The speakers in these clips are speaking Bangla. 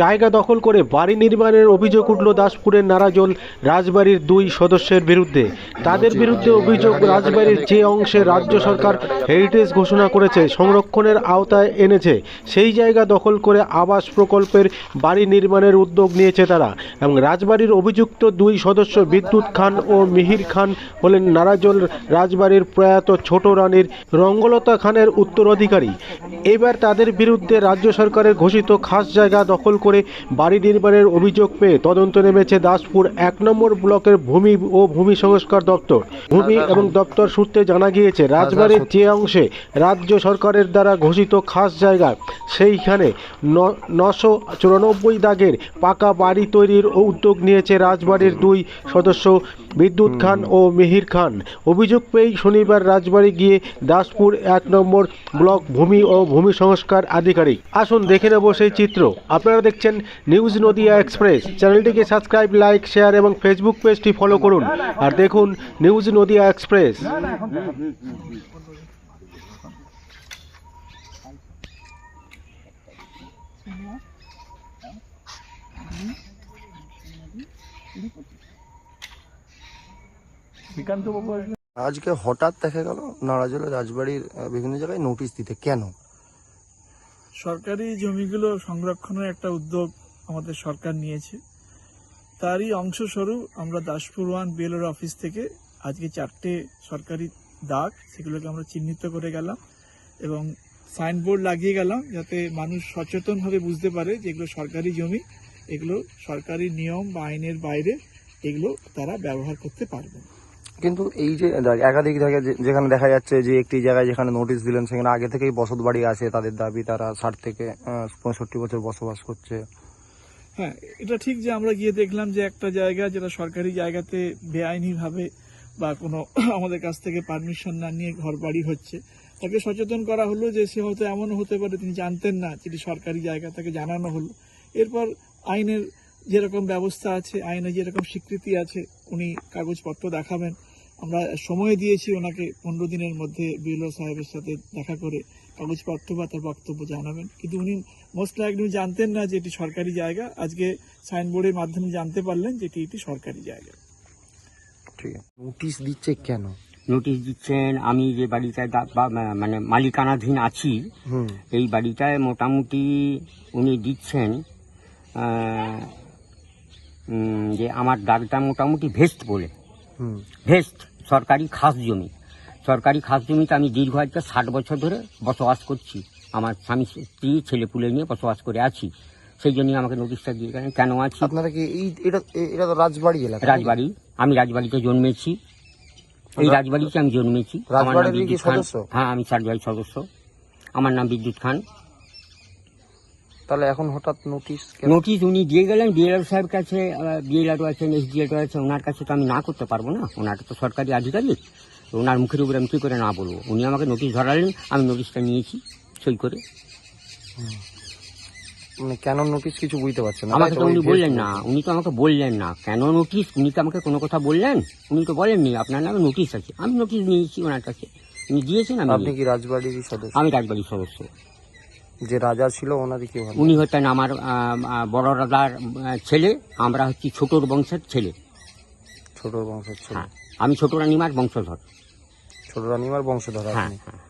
জায়গা দখল করে বাড়ি নির্মাণের অভিযোগ উঠল দাসপুরের নারাজল রাজবাড়ির দুই সদস্যের বিরুদ্ধে। তাদের বিরুদ্ধে অভিযোগ রাজবাড়ির যে অংশে রাজ্য সরকার হেরিটেজ ঘোষণা করেছে, সংরক্ষণের আওতায় এনেছে, সেই জায়গা দখল করে আবাস প্রকল্পের বাড়ি নির্মাণের উদ্যোগ নিয়েছে তারা। এবং রাজবাড়ির অভিযুক্ত দুই সদস্য বিদ্যুৎ খান ও মিহির খান হলেন নারাজল রাজবাড়ির প্রয়াত ছোট রানীর রঙ্গলতা খানের উত্তরাধিকারী। এবার তাদের বিরুদ্ধে রাজ্য সরকারের ঘোষিত খাস জায়গা দখল করে বাড়ি নির্মাণের অভিযোগ পেয়ে তদন্ত নেমেছে দাসপুর এক নম্বর ব্লকের ভূমি ও ভূমি সংস্কার দপ্তর। ভূমি এবং দপ্তর সূত্রে জানা গিয়েছে রাজবাড়ির যে অংশে রাজ্য সরকারের দ্বারা ঘোষিত খাস জায়গা সেইখানে নশো চুরানব্বই দাগের পাকা বাড়ি তৈরির উদ্যোগ নিয়েছে রাজবাড়ির দুই সদস্য বিদ্যুৎ খান ও মিহির খান। অভিযোগ পেয়েই শনিবার রাজবাড়ি গিয়ে দাসপুর এক নম্বর ব্লক ভূমি ও ভূমি সংস্কার আধিকারিক। আসুন দেখে নেব সেই চিত্র। আপনারা দেখছেন নিউজ নদিয়া এক্সপ্রেস। চ্যানেলটিকে সাবস্ক্রাইব লাইক শেয়ার এবং ফেসবুক পেজটি ফলো করুন। আর দেখুন নিউজ নদিয়া এক্সপ্রেস। আজকে হঠাৎ দেখা গেল নারাজলে রাজবাড়ির বিভিন্ন জায়গায় নোটিশ দিতে। কেন? সরকারি জমিগুলো সংরক্ষণের একটা উদ্যোগ আমাদের সরকার নিয়েছে তারই অংশস্বরূপ আমরা দাসপুর ওয়ান বিএলওর অফিস থেকে আজকে চারটে সরকারি দাগ সেগুলোকে আমরা চিহ্নিত করে গেলাম এবং সাইনবোর্ড লাগিয়ে গেলাম যাতে মানুষ সচেতনভাবে বুঝতে পারে যে এগুলো সরকারি জমি, এগুলো সরকারি নিয়ম বা আইনের বাইরে এগুলো তারা ব্যবহার করতে পারবে। কিন্তু এই যে একাধিক জায়গায় যেখানে দেখা যাচ্ছে যে একটি জায়গায় যেখানে নোটিশ দিলেন, সেখানে আগে থেকেই বসত বাড়ি আছে তাদের দাবি, তারা ষাট থেকে পঁয়ষট্টি বছর বসবাস করছে। হ্যাঁ এটা ঠিক যে আমরা গিয়ে দেখলাম যে একটা জায়গা যেটা সরকারি জায়গাতে বেআইনি ভাবে বা কোনো আমাদের কাছ থেকে পারমিশন না নিয়ে ঘর বাড়ি হচ্ছে। তাকে সচেতন করা হলো যে সে হয়তো এমনও হতে পারে, তিনি জানতেন না যেটি সরকারি জায়গা, তাকে জানানো হলো। এরপর আইনের যেরকম ব্যবস্থা আছে, আইনে যেরকম স্বীকৃতি আছে, উনি কাগজপত্র দেখাবেন। আমরা সময় দিয়েছি ওনাকে পনেরো দিনের মধ্যে বিএলও সাহেবের সাথে দেখা করে কাগজপত্র বা তার বক্তব্য জানাবেন। কিন্তু উনি মোস্ট লাইকলি জানতেন না যে এটি সরকারি জায়গা। আজকে সাইনবোর্ডের মাধ্যমে জানতে পারলেন যে এটি একটি সরকারি জায়গা। ঠিক আছে। নোটিশ দিচ্ছে কেন? নোটিশ দিচ্ছেন আমি যে বাড়িটায় মানে মালিকানাধীন আছি এই বাড়িটায় মোটামুটি উনি দিচ্ছেন যে আমার দাগটা মোটামুটি ভেস্ট বলে। ভেস্ট সরকারি খাস জমি। সরকারি খাস জমিতে আমি দীর্ঘ আজকে ষাট বছর ধরে বসবাস করছি। আমার স্বামী স্ত্রী ছেলেপুলে নিয়ে বসবাস করে আছি। সেই জন্যই আমাকে নোটিশটা দিয়ে গেলেন কেন আছি আপনারা কি এই এটা এটা তো রাজবাড়ি এলাকা রাজবাড়ি। আমি রাজবাড়িতে জন্মেছি। এই রাজবাড়িতে আমি জন্মেছি। আমার নাম বিদ্যুৎ খান। হ্যাঁ আমি সার্জারি সদস্য। আমার নাম বিদ্যুৎ খান। তাহলে এখন হঠাৎ নোটিশ নোটিশ উনি দিয়ে গেলেন বিএলআর সাহেব কাছে বিএলআর আছেন এসডিএল আছে ওনার কাছে তো আমি না করতে পারব না। ওনার তো সরকারি আধিকারিক। ওনার মুখের উপরে আমি কী করে না বলব? উনি আমাকে নোটিশ ধরালেন আমি নোটিশটা নিয়েছি সই করে। মানে কেন নোটিশ কিছু বুঝতে পারছেন আমাকে তো উনি বললেন না। উনি তো আমাকে বললেন না। কেন নোটিশ উনি তো আমাকে কোনো কথা বললেন? উনি তো বলেননি আপনার নামে নোটিশ আছে। আমি নোটিশ নিয়েছি ওনার কাছে। উনি দিয়েছেন আমি আপনি। কি রাজবাড়িরই সদস্য? আমি রাজবাড়ির সদস্য। যে রাজা ছিল ওনারই কি ভালো উনি হতেন আমার বড় রাজার ছেলে। আমরা হচ্ছি ছোটর বংশের ছেলে। ছোট বংশের ছিল। হ্যাঁ আমি ছোট রানিমার বংশধর। ছোট রানীমার বংশধর হ্যাঁ আপনি হ্যাঁ।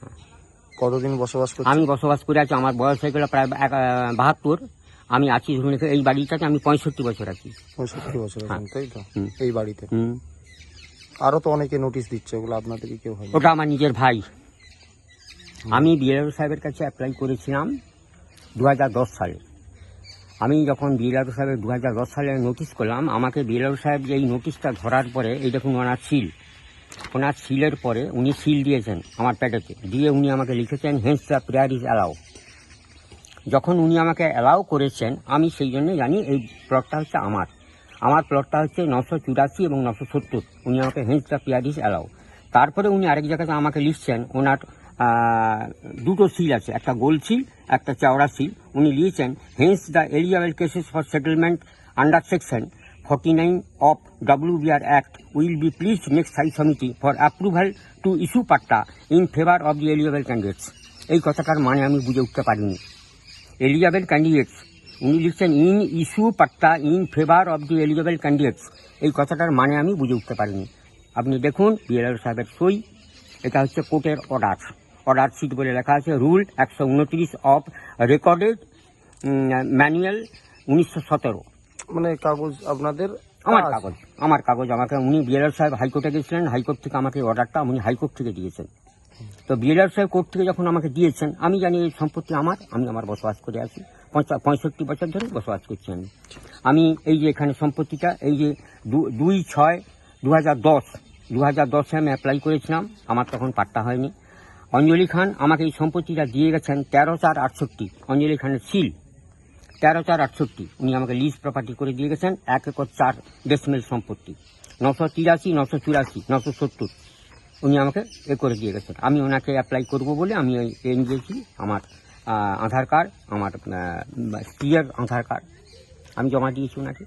কতদিন বসবাস করছেন? আমি বসবাস করে আছি আমার বয়স হয়ে গেল প্রায় এক, বাহাত্তর। আমি আছি ধরুন এই বাড়িটাতে আমি পঁয়ষট্টি বছর আছি। পঁয়ষট্টি বছর। আছেন তাই তো? এই বাড়িতে? হুম। আরও তো অনেকে নোটিশ দিচ্ছে ওগুলো আপনাদের কি কেউ হয় ওটা আমার নিজের ভাই। আমি বিএলআর সাহেবের কাছে অ্যাপ্লাই করেছিলাম দু হাজার দশ সালে। আমি যখন বিএলআর সাহেবের দু হাজার দশ সালে নোটিশ করলাম, আমাকে বিএলআর সাহেব যে এই নোটিশটা ধরার পরে, এই দেখুন ওনার সিল ওনার সিলের পরে উনি সিল দিয়েছেন আমার প্যাডেতে দিয়ে উনি আমাকে লিখেছেন hence the prayer is allow যখন উনি আমাকে অ্যালাউ করেছেন, আমি সেই জন্য জানি এই প্লটটা হচ্ছে আমার। আমার প্লটটা হচ্ছে নশো চুরাশি এবং নশো সত্তর। উনি আমাকে hence the prayer is allow তারপরে উনি আরেক জায়গাতে আমাকে লিখছেন, ওনার দুটো সিল আছে, একটা গোল সিল একটা চওড়া সিল উনি লিখেছেন hence the eligible cases for settlement under section forty nine of W BR act will be please next Sai committee for approval to issue patta in favour of the eligible candidates এই কথাটার মানে আমি বুঝে উঠতে পারিনি। এলিয়াবেল ক্যান্ডিডেটস উনি লিখছেন in issue patta in favour of the eligible candidates এই কথাটার মানে আমি বুঝে উঠতে পারিনি। আপনি দেখুন বিএলআর সাহেবের সই, এটা হচ্ছে কোর্টের অর্ডার অর্ডার শিট বলে লেখা আছে রুল একশো উনত্রিশ অফ রেকর্ডেড ম্যানুয়াল উনিশশো সতেরো। মানে কাগজ আপনাদের আমার কাগজ আমার কাগজ আমাকে উনি বিএলআর সাহেব হাইকোর্টে গেছিলেন হাইকোর্ট থেকে আমাকে অর্ডারটা উনি হাইকোর্ট থেকে দিয়েছেন। তো বিএলআর সাহেব কোর্ট থেকে যখন আমাকে দিয়েছেন আমি জানি এই সম্পত্তি আমার আমি আমার বসবাস করে আছি। পঁয়ষট্টি বছর ধরে বসবাস করছি আমি। আমি এই যে এখানে সম্পত্তিটা এই যে দুই ছয় দু হাজার দশ দু হাজার দশে আমি অ্যাপ্লাই করেছিলাম আমার তখন পাট্টা হয়নি। অঞ্জলি খান আমাকে এই সম্পত্তিটা দিয়ে গেছেন তেরো চার আটষট্টি, অঞ্জলি খানের সিল। তেরো চার আটষট্টি, উনি আমাকে লিজ প্রপার্টি করে দিয়ে গেছেন, এক একর চার ডেসিমেল সম্পত্তি। নশো তিরাশি, নশো চুরাশি, নশো সত্তর, উনি আমাকে এ করে দিয়ে গেছেন। আমি ওনাকে অ্যাপ্লাই করব বলে আমি ওই এ নিয়েছি আমার আধার কার্ড, আমার স্ত্রীর আধার কার্ড, আমি জমা দিয়েছি ওনাকে।